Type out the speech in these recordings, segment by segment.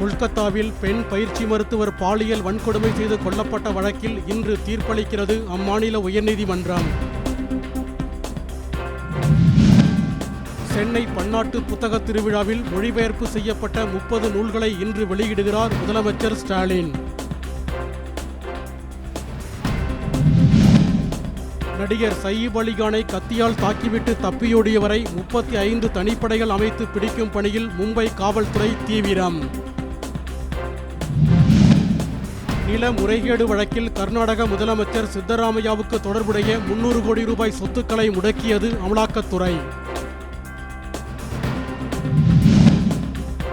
கொல்கத்தாவில் பெண் பயிற்சி மருத்துவர் பாலியல் வன்கொடுமை செய்து கொல்லப்பட்ட வழக்கில் இன்று தீர்ப்பளிக்கிறது அம்மாநில உயர்நீதிமன்றம். சென்னை பன்னாட்டு புத்தக திருவிழாவில் மொழிபெயர்ப்பு செய்யப்பட்ட முப்பது நூல்களை இன்று வெளியிடுகிறார் முதலமைச்சர் ஸ்டாலின். நடிகர் சயீப் அலிகானை கத்தியால் தாக்கிவிட்டு தப்பியோடியவரை முப்பத்தி ஐந்து தனிப்படைகள் அமைத்து பிடிக்கும் பணியில் மும்பை காவல்துறை தீவிரம். நில முறைகேடு வழக்கில் கர்நாடக முதலமைச்சர் சித்தராமையாவுக்கு தொடர்புடைய முன்னூறு கோடி ரூபாய் சொத்துக்களை முடக்கியது அமலாக்கத்துறை.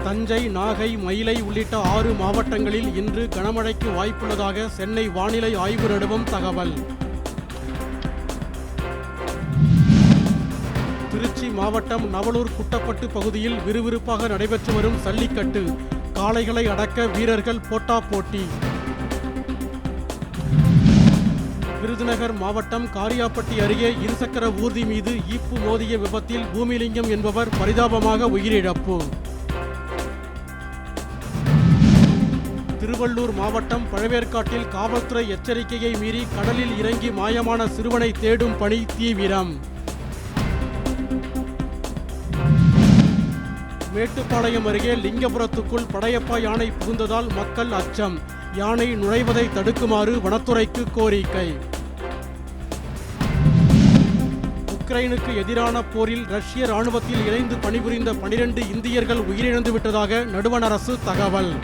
தஞ்சை நாகை மயிலை உள்ளிட்ட ஆறு மாவட்டங்களில் இன்று கனமழைக்கு வாய்ப்புள்ளதாக சென்னை வானிலை ஆய்வு நடுவம் தகவல். திருச்சி மாவட்டம் நவலூர் குட்டப்பட்டு பகுதியில் விறுவிறுப்பாக நடைபெற்று வரும் சல்லிக்கட்டு காளைகளை அடக்க வீரர்கள் போட்டா போட்டி. விருதுநகர் மாவட்டம் காரியாப்பட்டி அருகே இருசக்கர ஊர்தி மீது ஈப்பு மோதிய விபத்தில் பூமிலிங்கம் என்பவர் பரிதாபமாக உயிரிழப்பு. திருவள்ளூர் மாவட்டம் பழவேற்காட்டில் காவல்துறை எச்சரிக்கையை மீறி கடலில் இறங்கி மாயமான சிறுவனை தேடும் பணி தீவிரம். மேட்டுப்பாளையம் அருகே லிங்கபுரத்துக்குள் படையப்பா யானை புகுந்ததால் மக்கள் அச்சம். யானை நுழைவதை தடுக்குமாறு வனத்துறைக்கு கோரிக்கை. உக்ரைனுக்கு எதிரான போரில் ரஷ்ய ராணுவத்தில் இணைந்து பணிபுரிந்த பனிரெண்டு இந்தியர்கள் உயிரிழந்து விட்டதாக நடுவண் அரசு தகவல்.